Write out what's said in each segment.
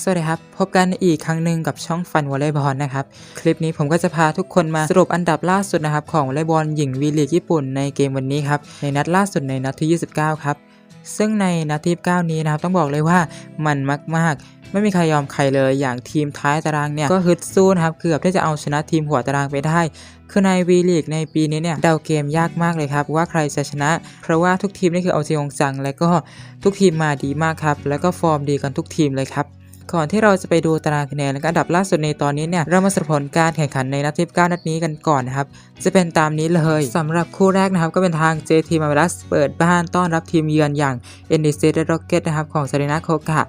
สวัสดีครับ พบกันอีกครั้งหนึ่งกับช่องฟันวอลเลย์บอลนะครับ คลิปนี้ผมก็จะพาทุกคนมาสรุปอันดับล่าสุดนะครับของวอลเลย์บอลหญิงวีลีกญี่ปุ่นในเกมวันนี้ครับ ในนัดล่าสุดในนัดที่ 29 ครับ ซึ่งในนัดที่29นี้นะครับ ต้องบอกเลยว่ามันมาก ๆไม่มีใครยอมใครเลยอย่างทีมท้ายตารางเนี่ย ก็ฮึดสู้นะครับ เกือบที่จะเอาชนะทีมหัวตารางไปได้ คือในวีลีกในปีนี้เนี่ย เดาเกมยากมากเลยครับ ว่าใครจะชนะ เพราะว่าทุกทีมนี่คือเอาจริงจัง และก็ทุกทีมมาดีมากครับ แล้วก็ฟอร์มดีกันทุกทีมเลยครับ ก่อนที่เราจะไปดูตารางคะแนนและก็อันดับล่าสุดในตอนนี้เนี่ยเรามาสรุปผลการแข่งขันในนัดที่9นัดนี้กันก่อนนะครับจะเป็นตามนี้เลยสำหรับคู่แรกนะครับก็เป็นทาง JT m a r a s เปิดบ้านต้อนรับทีมเยือนอย่าง n d c Red Rocket นะครับของ s a r i n a Koga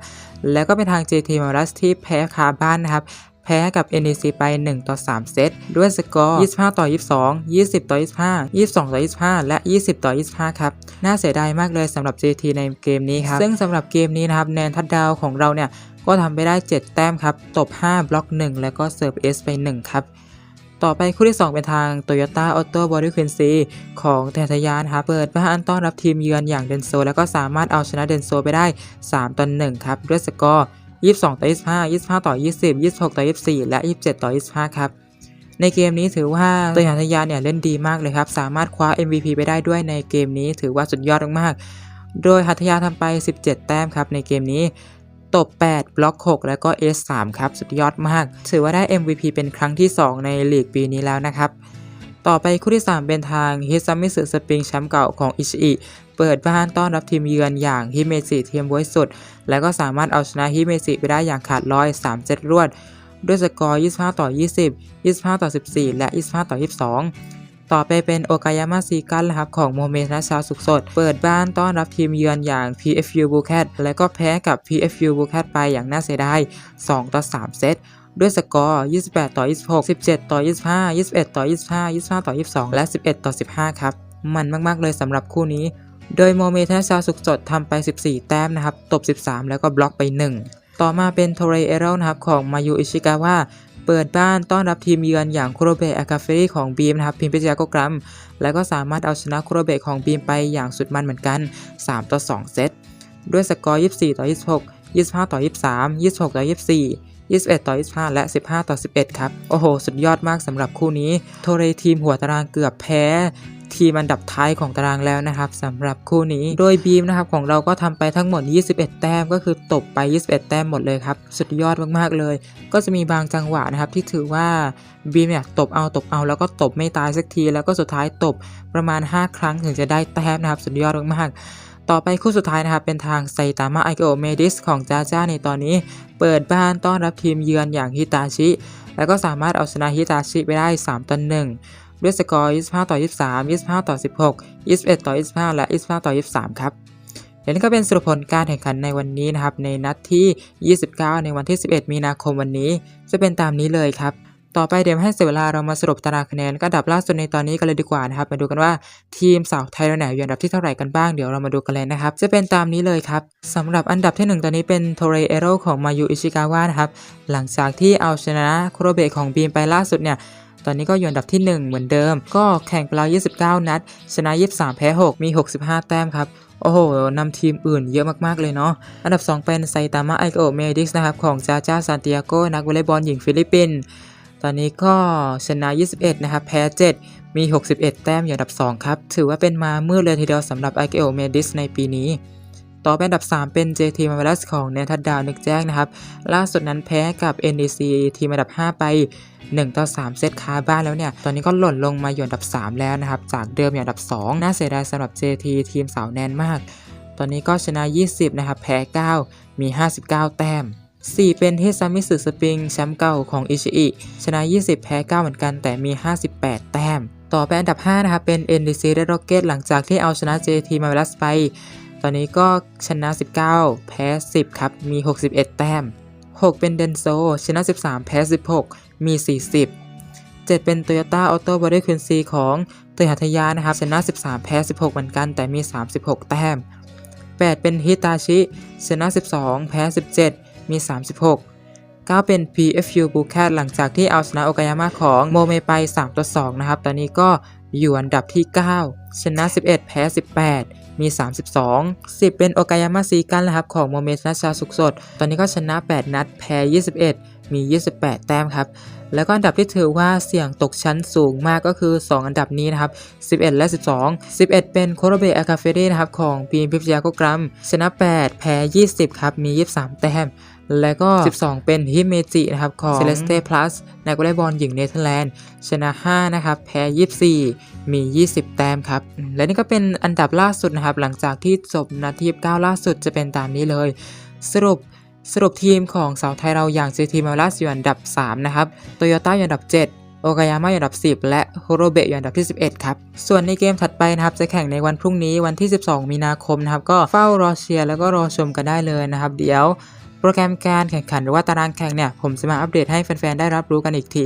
แล้วก็เป็นทาง JT m a r a s ที่แพ้คาบ้านนะครับ แพ้กับ NEC ไป 1 ต่อ 3 เซต ด้วยสกอร์ 25 ต่อ 22 20 ต่อ 25 22 ต่อ 25 และ 20 ต่อ 25 ครับ น่าเสียดายมากเลยสำหรับ JT ในเกมนี้ครับ ซึ่งสำหรับเกมนี้นะครับแนนทัดดาวของเราเนี่ย ก็ทำไปได้ 7 แต้มครับ ตบ 5 บล็อก 1 แล้วก็เสิร์ฟ S ไป 1 ครับต่อไปคู่ที่ 2 เป็นทาง Toyota Auto Body Quincy ของแทนทยานครับเปิดบ้านต้อนรับทีมเยือนอย่างเดนโซ แล้วก็สามารถเอาชนะเดนโซไปได้ 3ต่อ1ครับ ด้วยสกอร์ 22 ต่อ 25 25 ต่อ 20 26 ต่อ 24 และ 27 ต่อ 25 ครับ ในเกมนี้ถือว่าตัวอย่างทยาเนี่ยเล่นดีมากเลยครับ สามารถคว้า MVP ไปได้ด้วยในเกมนี้ถือว่าสุดยอดมากๆโดยหัตถยาทำไป 17 แต้มครับในเกมนี้ตบ 8 บล็อก 6 แล้วก็ S3 ครับ สุดยอดมาก ถือว่าได้ MVP เป็นครั้งที่ 2 ในลีกปีนี้แล้วนะครับ ต่อไปคู่ที่ 3 เป็นทางฮิซามิสึสปริงแชมป์เก่าของอิชิอิ เปิดบ้านต้อนรับทีมเยือนอย่างฮิเมจิทีมบวยสุด แล้วก็สามารถเอาชนะฮิเมจิไปได้อย่างขาดลอย3เซตรวด ด้วยสกอร์ 25 ต่อ 20 25 ต่อ 14 และ 25 ต่อ 22ต่อไปเป็นโอกายามาซีกันนะครับของโมเมนัชชาสุขสด เปิดบ้านต้อนรับทีมเยือนอย่าง PFU b u c a t และก็แพ้กับ PFU b u c a t ไปอย่างน่าเสียดาย 2 ต่อ 3 เซต ด้วยสกอร์ 28 ต่อ 26 17 ต่อ 25 21 ต่อ 25 25 ต่อ 22 และ 11 ต่อ 15 ครับ มันมาก ๆ เลยสำหรับคู่นี้ โดยโมเมทัชาสุขสดทำไป 14 แต้มนะครับ ตบ 13 แล้วก็บล็อกไป 1 ต่อมาเป็นโทเรเอโรนะครับของมายูอิชิกาวะเปิดบ้านต้อนรับทีมเยือนอย่างคุโรเบะอากาเฟริของบีมนะครับพิมพิจยาโกกรัม แล้วก็สามารถเอาชนะคุโรเบะของบีมไปอย่างสุดมันเหมือนกัน 3 ต่อ 2 เซต ด้วยสกอร์ 24 ต่อ 26 25 ต่อ 23 26 ต่อ 24 21 ต่อ 25 และ 15 ต่อ 11 ครับ โอ้โห สุดยอดมากสำหรับคู่นี้ โทเรทีมหัวตารางเกือบแพ้ ทีมอันดับท้ายของตารางแล้วนะครับสำหรับคู่นี้ โดยบีมนะครับของเราก็ทำไปทั้งหมด 21 แต้มก็คือตบไป 21 แต้มหมดเลยครับสุดยอดมากๆเลย ก็จะมีบางจังหวะนะครับที่ถือว่าบีมเนี่ยตบเอาตบเอาแล้วก็ตบไม่ตายสักที แล้วก็สุดท้ายตบประมาณ 5 ครั้งถึงจะได้แต้มนะครับสุดยอดมากๆต่อไปคู่สุดท้ายนะครับ เป็นทางไซตามะไอโกเมดิสของจ้าจ้าในตอนนี้ เปิดบ้านต้อนรับทีมเยือนอย่างฮิตาชิ แล้วก็สามารถเอาชนะฮิตาชิไปได้ 3ต่อ1 ด้วยสกอร์ 25 ต่อ 23 25 ต่อ 16 21 ต่อ 25 และ 25 ต่อ 23 ครับและนี่ก็เป็นสรุปผลการแข่งขันในวันนี้นะครับ ในนัดที่ 29 ในวันที่ 11 มีนาคมวันนี้ จะเป็นตามนี้เลยครับ ต่อไปเดี๋ยวให้เสียเวลาเรามาสรุปตารางคะแนนก็อันดับล่าสุดในตอนนี้กันเลยดีกว่านะครับ มาดูกันว่าทีมสาวไทยเราเนี่ยอยู่อันดับที่เท่าไหร่กันบ้างเดี๋ยวเรามาดูกันเลยนะครับ จะเป็นตามนี้เลยครับสำหรับอันดับที่ 1 ตอนนี้เป็นโทเรเอโรของมายูอิชิกาวะนะครับ หลังจากที่เอาชนะโคโรเบะของบีมไปล่าสุดเนี่ย ตอนนี้ก็อยู่อันดับที่ 1 เหมือนเดิม ก็แข่งไปแล้ว 29 นัด ชนะ 23 แพ้ 6 มี 65 แต้มครับโอ้โห นำทีมอื่นเยอะมาก ๆ เลยเนาะ อันดับ 2 เป็นไซตามะไอโกเมดิสนะครับ ของจาจาซานติอาโกนักวอลเลย์บอลหญิงฟิลิปปินส์ ตอนนี้ก็ชนะ 21 นะครับ แพ้ 7 มี 61 แต้มอยู่อันดับ 2 ครับ ถือว่าเป็นมามืดเลยทีเดียวสำหรับไอโกเมดิสในปีนี้ ต่อไปอันดับ 3 เป็น JT m a v e l o u s ของเนทัดดาวนึกแจ้งนะครับ ล่าสุดนั้นแพ้กับ NEC ทีมอันดับ 5 ไป 1 ต่อ 3 เซตคาบ้านแล้วเนี่ย ตอนนี้ก็หล่นลงมาอยู่อันดับ 3 แล้วนะครับ จากเดิมอยู่อันดับ 2 น่าเสียดายสำหรับ JT ทีมสาวแนนมาก ตอนนี้ก็ชนะ 20 นะครับ แพ้ 9 มี 59 แต้ม4 เป็นเฮซามิสึสปริงแชมป์เก่าของอิชิอิชนะ 20 แพ้ 9 เหมือนกันแต่มี 58 แต้ม ต่อไปอันดับ 5 นะครับ เป็น NDC Red Rocket หลังจากที่เอาชนะ JT m a v e l o u s ไป อนนี้ก็ชนะ 19 แพ้ 10 ครับ มี 61 แต้ม 6 เป็นเดนโซ ชนะ 13 แพ้ 16 มี 40 7 เป็น Toyota Auto Body Quincy ของเตยหัทยานะครับ ชนะ 13 แพ้ 16 เหมือนกัน แต่มี 36 แต้ม 8 เป็นฮิตาชิ ชนะ 12 แพ้ 17 มี 36 9 เป็น PFU b u c a t หลังจากที่เอาชนะโอกายามะของโมเมไป 3 ต่อ 2 นะครับ ตอนนี้ก็อยู่อันดับที่ 9 ชนะ 11 แพ้ 18 มี 32 10 เป็นโอกายามาซีกันนะครับของโมเมสนัชชาสุขสด ตอนนี้ก็ชนะ 8 นัดแพ้ 21 มี 28 แต้มครับ แล้วก็อันดับที่ถือว่าเสี่ยงตกชั้นสูงมากก็คือ 2 อันดับนี้นะครับ 11 และ 12 11 เป็นโคโรเบะอากาเฟเดนะครับของปีมพิพยาโกกรัม ชนะ 8 แพ้ 20 ครับ มี 23 แต้ม แล้วก็ 12 เป็นฮิเมจินะครับของ Celeste Plus นักวอลเลย์บอลหญิงเนเธอร์แลนด์ ชนะ 5 นะครับ แพ้ 24 มี 20 แต้มครับ และนี่ก็เป็นอันดับล่าสุดนะครับ หลังจากที่จบนาที9ล่าสุดจะเป็นตามนี้เลย สรุป สรุปทีมของสาวไทยเราอย่างซีทีมาลัสอยู่อันดับ 3 นะครับ โตโยต้าอยู่อันดับ 7โอกายาม่าอยู่อันดับ 10 และโฮโรเบะอยู่อันดับที่ 11 ครับ ส่วนในเกมถัดไปนะครับ จะแข่งในวันพรุ่งนี้วันที่ 12 มีนาคมนะครับ ก็เฝ้ารอเชียร์แล้วก็รอชมกันได้เลยนะครับ เดี๋ยว โปรแกรมการแข่งขันหรือว่าตารางแข่งเนี่ย ผมจะมาอัปเดตให้แฟน ๆ ได้รับรู้กันอีกที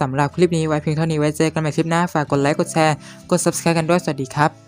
สำหรับคลิปนี้ไว้เพียงเท่านี้ไว้เจอกันใหม่คลิปหน้าฝากกดไลค์กดแชร์กด subscribe กันด้วยสวัสดีครับ